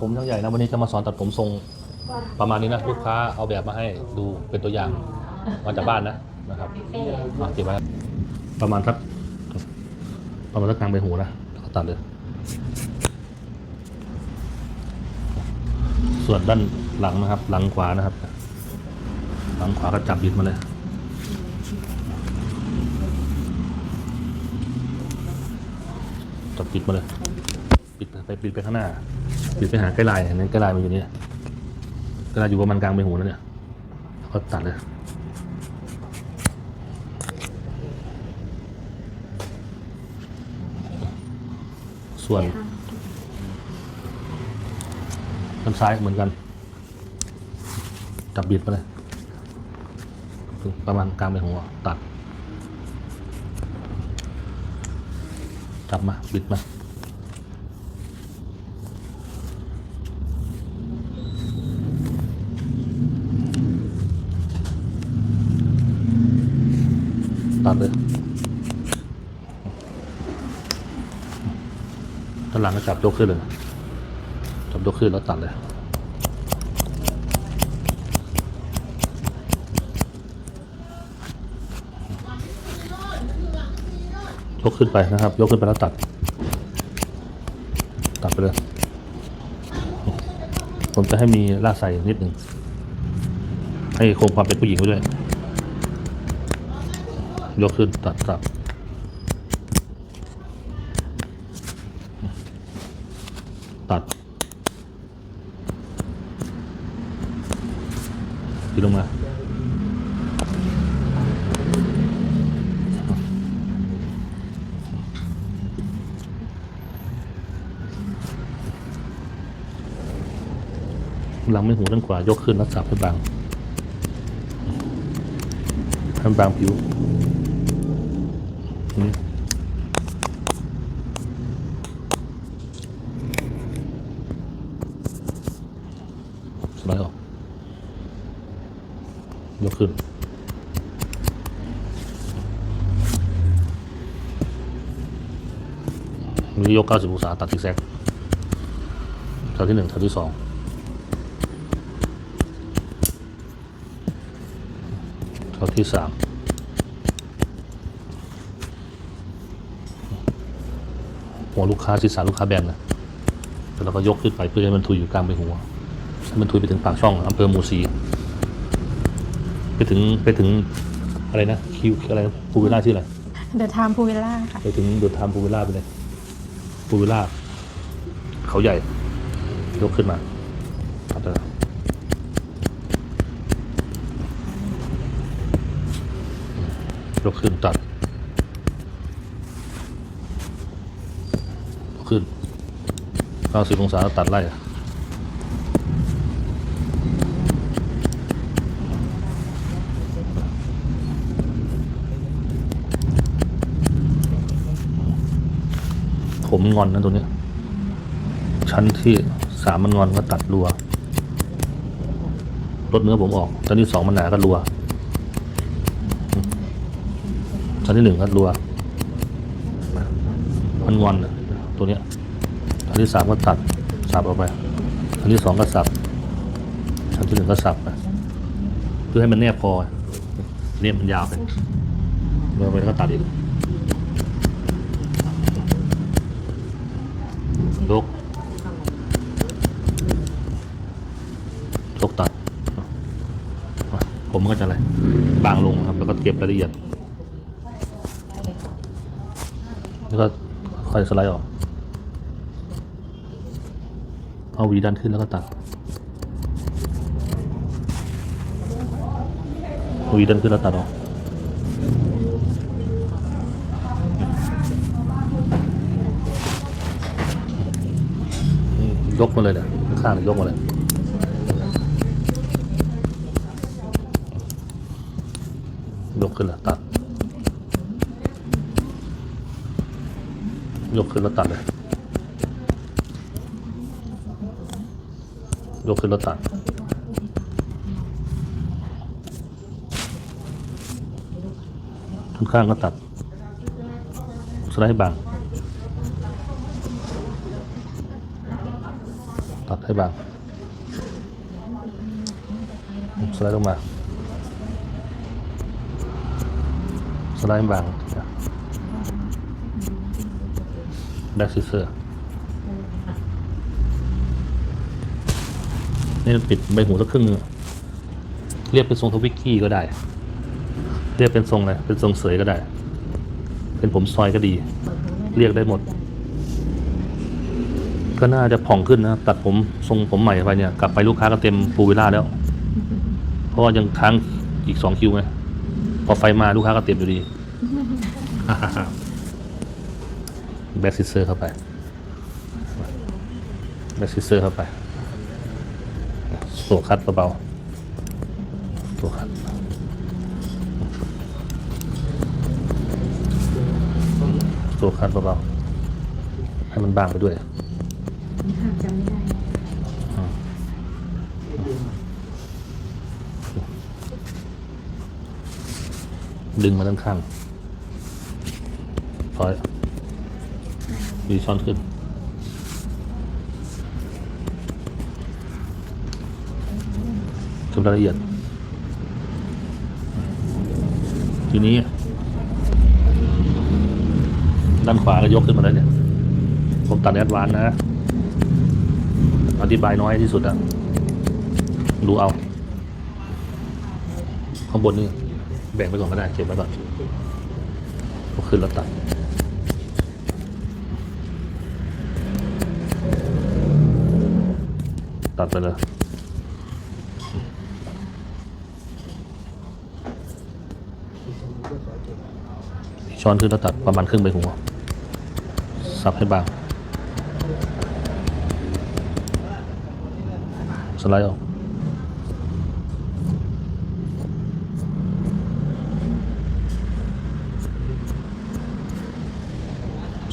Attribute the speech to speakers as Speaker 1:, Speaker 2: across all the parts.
Speaker 1: ผมช่างใหญ่นะวันนี้จะมาสอนตัดผมทรงประมาณนี้นะลูกค้าเอาแบบมาให้ดูเป็นตัวอย่างมาจากบ้านนะนะครับอะเก็บไว้ประมาณสักประมาณสักกลางใบหูนะแล้วก็ตัดเลย ส่วนด้านหลังนะครับ หลังขวานะครับ หลังขวาก็จับบิดมาเลยจับปิดมาเลย ปิดไปปิดไปข้างหน้า ปิดไปหาใกล้ลายเห็นไหมใกล้ลายมันอยู่นี่ใกล้ลายอยู่ประมาณกลางใบหูแล้วเนี่ยก็ตัดเลยส่วนด้านซ้ายเหมือนกัน จับบิดมาเลยประมาณกลางใบหูตัด จับมา บิดมา ตัดเลยด้านหลังก็จับยกขึ้นเลย จับยกขึ้นแล้วตัดเลย ยกขึ้นไปนะครับ ยกขึ้นไปแล้วตัด ตัดไปเลย ผมจะให้มีล่าใส่นิดหนึ่งให้คงความเป็นผู้หญิงไว้ด้วย ยกขึ้นตัดตัดตัดทีลงมาหลังไม่หูด้านขวายกขึ้นแล้วสับให้บางให้บางผิว นี่สไลด์ออยกขึ้นนี่ยก 90 องศา ตัดทิกแซกแถวที่หนึ่งแถวที่สองข้อที่สาม หัวลูกค้าศีรษะลูกค้าแบนนะแล้วเราก็ยกขึ้นไปเพื่อให้มันทุยอยู่กลางใบหัวให้มันทุยไปถึงปากช่องอำเภอมูซีไปถึงไปถึงอะไรนะคิวอะไรนะภูวิลล่าชื่ออะไร
Speaker 2: เดอะไทม์พูวิลล่าค่ะ
Speaker 1: ไปถึงเดือดทามภูวิลล่าไปเลยภูวิลล่าเขาใหญ่ ยกขึ้นมาตัดเลยยกขึ้นตัด 90องศาตัดไล่ผมงอนนะตัวนี้ ชั้นที่สามมันงอนก็ตัดรัวลดเนื้อผมออกชั้นที่สองมันหนาก็รัวชั้นที่หนึ่งก็รัว มันงอนตัวเนี้ ชั้นที่สามก็ตัดสับออกไปชั้นที่สองก็สับชั้นที่หนึ่งก็สับไปเพื่อให้มันแนบคอเนี่ยมันยาวไปเมื่อไปก็ตัดอีกยกยกตัด ผมก็จะอะไรบางลงครับ แล้วก็เก็บรายละเอียด แล้วก็ค่อยสไลด์ออก เอาวีดันขึ้นแล้วก็ตัดเอาวีดันขึ้นแล้วตัดออกยกมาเลยเนี่ยข้างยกมาเลยยกขึ้นแล้วตัด ยกขึ้นแล้วตัดเลย ยกขึ้นแล้วตัดข้างๆก็ตัดสไลด์บาง ตัดให้บางสไลด์ลงมา สไลด์บางแบ็กซิเซอร์ นี่ปิดใบหูสักครึ่งนึงเรียกเป็นทรงทวิกกี้ก็ได้ เรียกเป็นทรงอะไรเป็นทรงเสยก็ได้ เป็นผมซอยก็ดี เรียกได้หมด ก็น่าจะผ่องขึ้นนะตัดผมทรงผมใหม่ไปเนี่ยกลับไปลูกค้าก็เต็มฟูวิล่าแล้ว เพราะว่ายังค้างอีกสองคิวไงพอไฟมาลูกค้าก็เต็มอยู่ดีแบ็กซิเซอร์เข้าไปแบ็กซิเซอร์เข้าไป โซคัดเบาๆโซคัดโซคัดเบาๆให้มันบางไปด้วย
Speaker 3: ห้ามจำไม่ได้
Speaker 1: ดึงมาด้านข้างพอยดีช้อนขึ้น ทำรายละเอียด ทีนี้ ด้านขวาก็ยกขึ้นมาแล้วเนี่ย ผมตัดแอดวานนะอธิบายน้อยที่สุดอะดูเอา ข้างบนนี่แบ่งไปก่อนก็ได้เก็บไว้ก่อนพอขึ้นแล้วตัดตัดไปเลย ช้อนขึ้นแล้วตัดประมาณครึ่งใบหัวสับให้บาง สไลด์ออก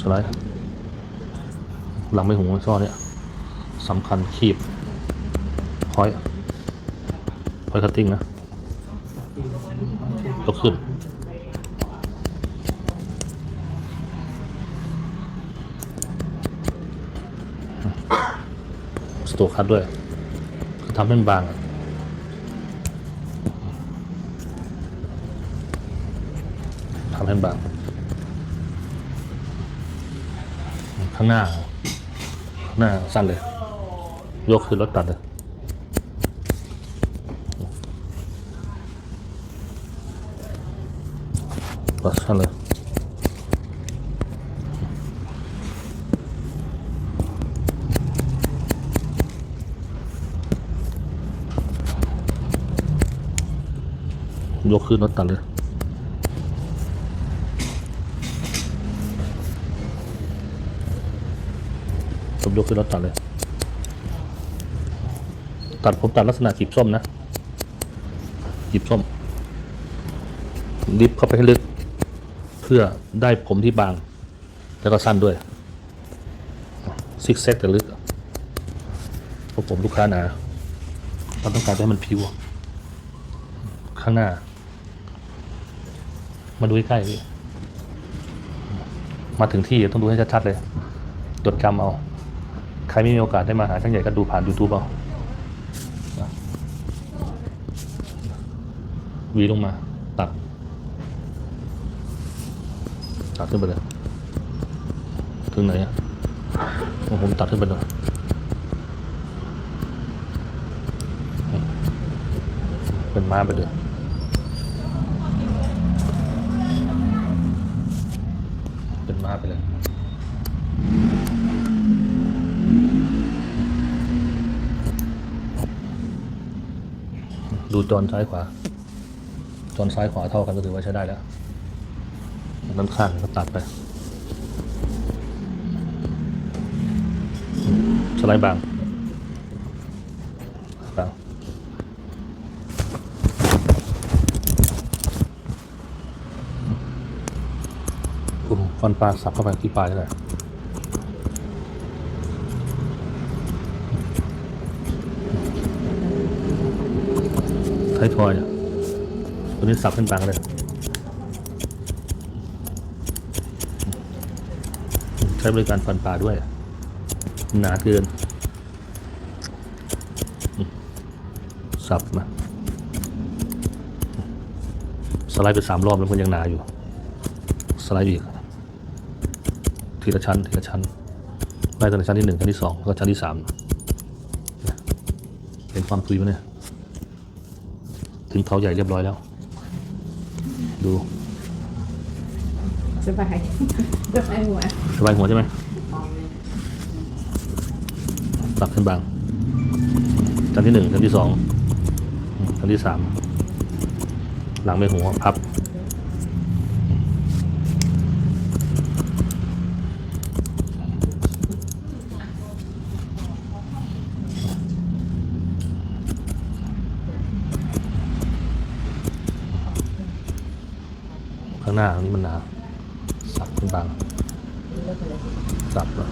Speaker 1: สไลด์หลังไม่หูช่อนเนี่ยสำคัญคีบพอยพอยคัตติ้งนะยกขึ้น สโตคัดด้วยคือทำให้มันบางทำให้มันบาง ข้างหน้าข้างหน้าสั้นเลย ยกขึ้นรถตัดเลยสั้นเลย ยกขึ้นรถตัดเลยผมยกขึ้นรถตัดเลย ตัดผมตัดลักษณะจีบส้มนะจีบส้มดิฟเข้าไปให้ลึก เพื่อได้ผมที่บาง แล้วก็สั้นด้วยซิกแซกแต่ลึกเพราะผมลูกค้าหนาเราต้องการให้มันพิวข้างหน้า มาดูใกล้พี่มาถึงที่ต้องดูให้ชัดๆเลย จดจำเอา ใครไม่มีโอกาสได้มาหาช่างใหญ่ก็ดูผ่าน YouTube เอาวีลงมา ตัด ตัดขึ้นไปเลย ถึงไหนอะผมตัดขึ้นไปเลยเป็นม้าไปเลย ไปเลย ดูจอนซ้ายขวา จอนซ้ายขวาเท่ากันก็ถือว่าใช้ได้แล้วด้านข้างก็ตัดไป สไลด์บางบาง ฟันปลาสับเข้าไปที่ปลายเลยไทยทอยเนี่ยตัวนี้สับขึ้นบาเลยใช้บริการฟันปลาด้วย หนาเกิน สับมาสไลด์ไปสามรอบแล้วมันยังหนาอยู่ สไลด์อีก ทีละชั้นทีละชั้นไล่ตั้งแต่ชั้นที่หนึ่งชั้นที่สองแล้วก็ชั้นที่สามเนี่ยเห็นความทุยไหมเนี่ยถึงเขาใหญ่เรียบร้อยแล้ว ดู
Speaker 3: สบายสบายหัว
Speaker 1: สบายหัวใช่ไหมตักขึ้นบางชั้นที่หนึ่งชั้นที่สองอืมชั้นที่สามหลังไม่หัวพับ หน้าอันนี้มันหนา สับขึ้นบาง สับแล้ว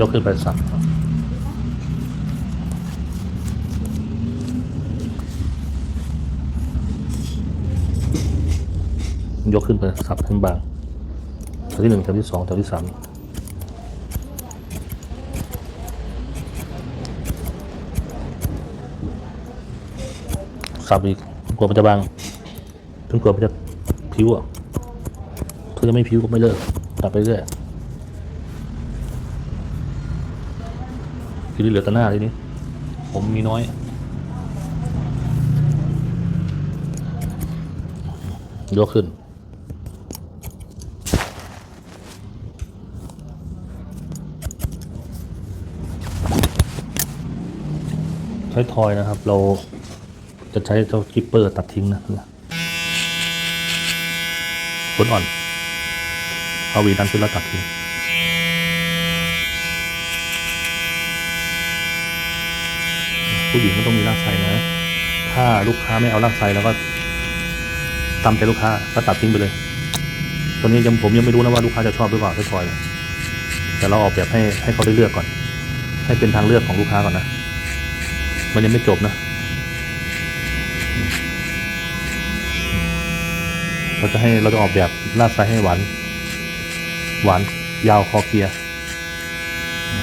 Speaker 1: ยกขึ้นไปสับยกขึ้นไปสับขึ้นบาง วที่หนึ่งแถวที่สองแถวที่สามสับอีกกลัวมันจะบางจนกลัวมันจะผิวอะถ้าจะไม่ผิวก็ไม่เลิกตัดไปเรื่อยทีนี้เหลือแต่หน้าทีนี้ ผมมีน้อยยกขึ้น ใช้ทอยนะครับ เราจะใช้เจ้ากิปเปอร์ตัดทิ้งนะขนอ่อนเอาวีดันขึ้นแล้วตัดทิ้งผู้หญิงก็ต้องมีรากไซนะ ถ้าลูกค้าไม่เอารากไซแล้วก็ตามใจลูกค้าก็ตัดทิ้งไปเลย ตอนนี้ยังผมยังไม่รู้นะว่าลูกค้าจะชอบหรือเปล่าใช้ทอยเนี่ยแต่เราออกแบบให้ให้เขาได้เลือกก่อน ให้เป็นทางเลือกของลูกค้าก่อนนะ มันยังไม่จบนะเราจะให้เราจะออกแบบลาดไซให้หวานหวานยาวคอเคลียร์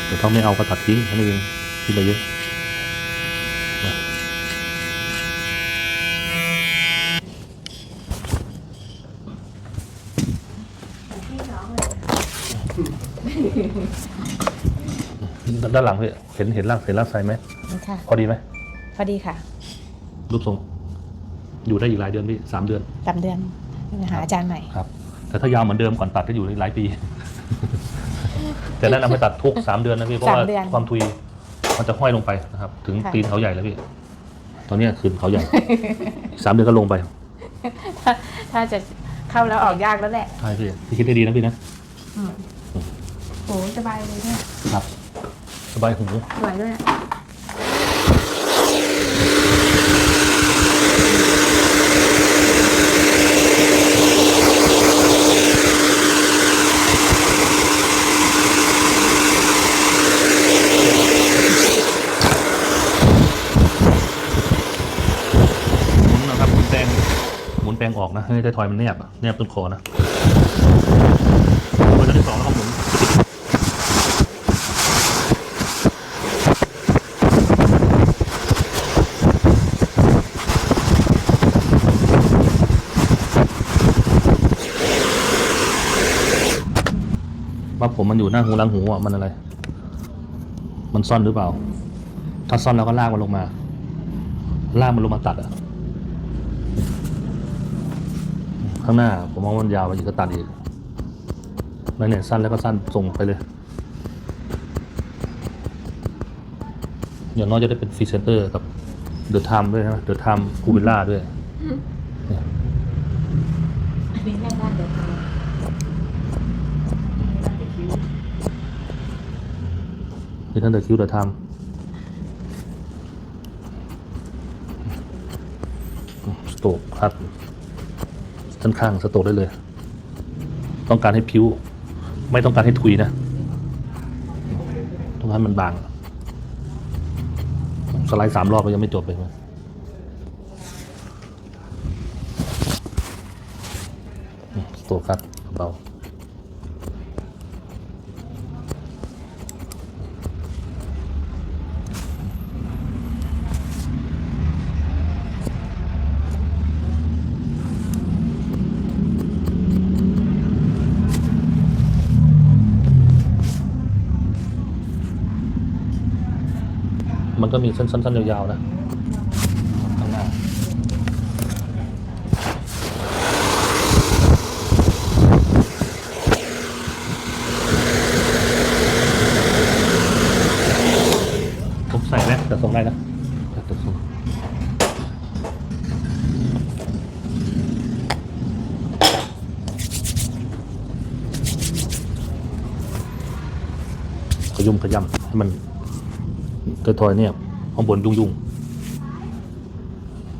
Speaker 1: แต่ถ้าไม่เอาก็ตัดทิ้งนั้นเองที่เหลือเยอะด้านหลังเห็นเห็นลากเห็นลากไซไหม
Speaker 2: ค่ะ
Speaker 1: พอดีไหม
Speaker 2: พอดีค่ะ
Speaker 1: รูปทรง อยู่ได้อีกหลายเดือนพี่สามเดือน
Speaker 2: สามเดือนหาอาจารย์ใหม่
Speaker 1: ครับ แต่ถ้ายาวเหมือนเดิมก่อนตัดก็อยู่ได้หลายปี แต่แนะนำให้ตัดทุกสามเดือนนะพี่เพราะว่า
Speaker 2: สามเดือน
Speaker 1: ความทุยมันจะห้อยลงไปนะครับ ถึง
Speaker 2: ค่ะ
Speaker 1: ตีนเขาใหญ่แล้วพี่ตอนเนี้ยคืนเขาใหญ่อีกสามเดือนก็ลงไป
Speaker 2: ถ้าถ้าจะเข้าแล้วออกยากแล้วแหละ
Speaker 1: ใช่พี่พี่คิดได้ดีนะพี่นะ
Speaker 2: อืมโหสบายเลยเนี่ย
Speaker 1: ครับ สบายหู
Speaker 2: สวยด้วย
Speaker 1: หมุนนะครับหมุนแปลงหมุนแปลงออกนะ ให้ได้ทอยมันแนบอะแนบต้นคอนะเวอร์ชันที่สองแล้วก็หมุนว่าผมมันอยู่หน้าหูหลังหูอะมันอะไร มันซ่อนหรือเปล่า ถ้าซ่อนแล้วก็ลากมันลงมา ลากมันลงมาตัดอะ ข้างหน้า ผมมองมันยาวไปอีกก็ตัดอีกไม่เนี่ยสั้นแล้วก็สั้นส่งไปเลยอย่างน้อยจะได้เป็นฟรีเซนเตอร์กับเดอะไทม์ด้วยนะเดอะไทม์คูวิลล่าด้วย
Speaker 3: นี่ทำ
Speaker 1: นี่ท่านเดอะคิวเดอะไทม์สโตกครับ ด้านข้างสโตกได้เลย ต้องการให้ผิว ไม่ต้องการให้ทุยนะ ต้องการมันบาง สไลด์สามรอบก็ยังไม่จบเลยมันสโตครับ ก็มีเส้นสั้นๆยาวๆนะข้างหน้าผมใส่ไหมแต่ทรงได้นะแต่ทรงขยุ่มขยำให้มันทอยๆเนี่ย ข้างบนยุ่งยุ่ง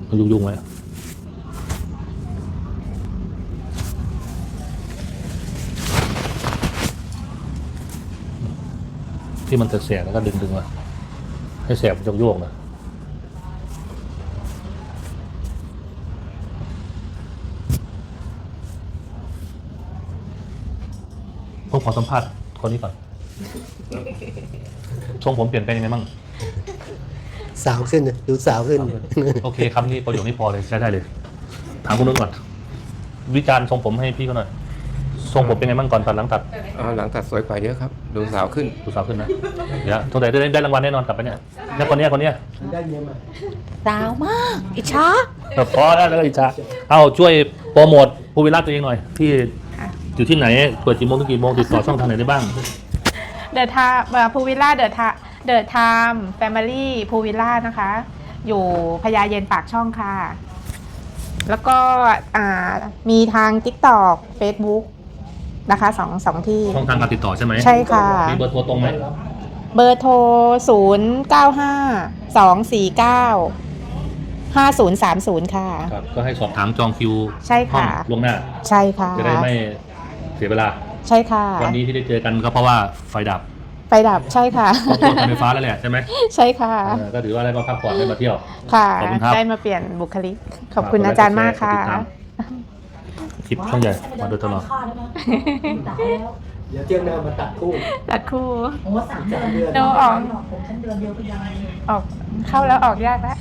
Speaker 1: มันยุ่งยุ่งไว้ที่มันเสียแล้วก็ดึงดึงมาให้แสบมันโยกนะผมขอสัมภาษณ์คนนี้ก่อนทรงผมเปลี่ยนไปยังไงบ้าง
Speaker 4: สาวขึ้นนะดูสาวขึ้น
Speaker 1: โอเคครับนี่ประโยคนี้พอเลยใช้ได้เลย ถามคุณนุ่นก่อน วิจารณ์ทรงผมให้พี่เขาหน่อย ทรงผมเป็นไงบ้างก่อนตัดหลังตัด
Speaker 5: อ๋อหลังตัดสวยกว่าเยอะครับ ดูสาวขึ้น
Speaker 1: ดูสาวขึ้นนะ เดี๋ยวตรงไหนได้ได้รางวัลแน่นอนกลับไปเนี่ยแล้วคนเนี้ยคนเนี้ย
Speaker 4: ได้เมียใหม่
Speaker 2: สาวมาก อิจฉา
Speaker 1: แบบพอแล้วแล้วก็อิจฉาเอาช่วยโปรโมทภูวิลล่าตัวเองหน่อยที่อยู่ที่ไหนเปิดกี่โมงถึงกี่โมงติดต่อช่องทางไหนได้บ้าง
Speaker 2: เดอะทาพูวิลล่าเดอะทา เดอะไทม์แฟมิลี่พูวิลล่านะคะ อยู่พญาเย็นปากช่องค่ะ แล้วก็อ่ามีทาง TikTok Facebook นะคะสองสองที่
Speaker 1: ช่องทางการติดต่อใช่ไหม
Speaker 2: ใช่ค่ะ
Speaker 1: มีเบอร์โทรตรงไหม
Speaker 2: เบอร์โทร 0 9 5 2 4 9 5 0 3 0 ค่ะ
Speaker 1: ครับก็ให้สอบถามจองคิว
Speaker 2: ใช่ค่ะ
Speaker 1: ห้องล่วงหน้า
Speaker 2: ใช่ค่ะ
Speaker 1: จะได้ไม่เสียเวลา
Speaker 2: ใช่ค่ะ
Speaker 1: วันนี้ที่ได้เจอกันก็เพราะว่าไฟดับ
Speaker 2: ไฟดับใช่ค่ะ
Speaker 1: ต้องตรวจไฟฟ้าแล้วแหละใช่ไหม
Speaker 2: ใช่ค่ะ
Speaker 1: เออก็ถือว่าได้มาพักผ่อนได้มาเที่ยว
Speaker 2: ค่ะ
Speaker 1: ขอบคุณครับ
Speaker 2: ได้มาเปลี่ยนบุคลิก ขอบคุณอาจารย์มากค่ะ
Speaker 1: ติดตามคลิปช่องใหญ่มาโดยตลอด
Speaker 3: ข้อได้ไหมตายแล้ว
Speaker 4: เดี๋ยวเที่ยงหน้ามาตัดคู่
Speaker 2: ตัดคู่
Speaker 3: โอ้สามเดือน
Speaker 2: โนออก
Speaker 3: ผมฉันเดือนเดียวก็ยัง
Speaker 2: ออกเข้าแล้วออกยากแล้ว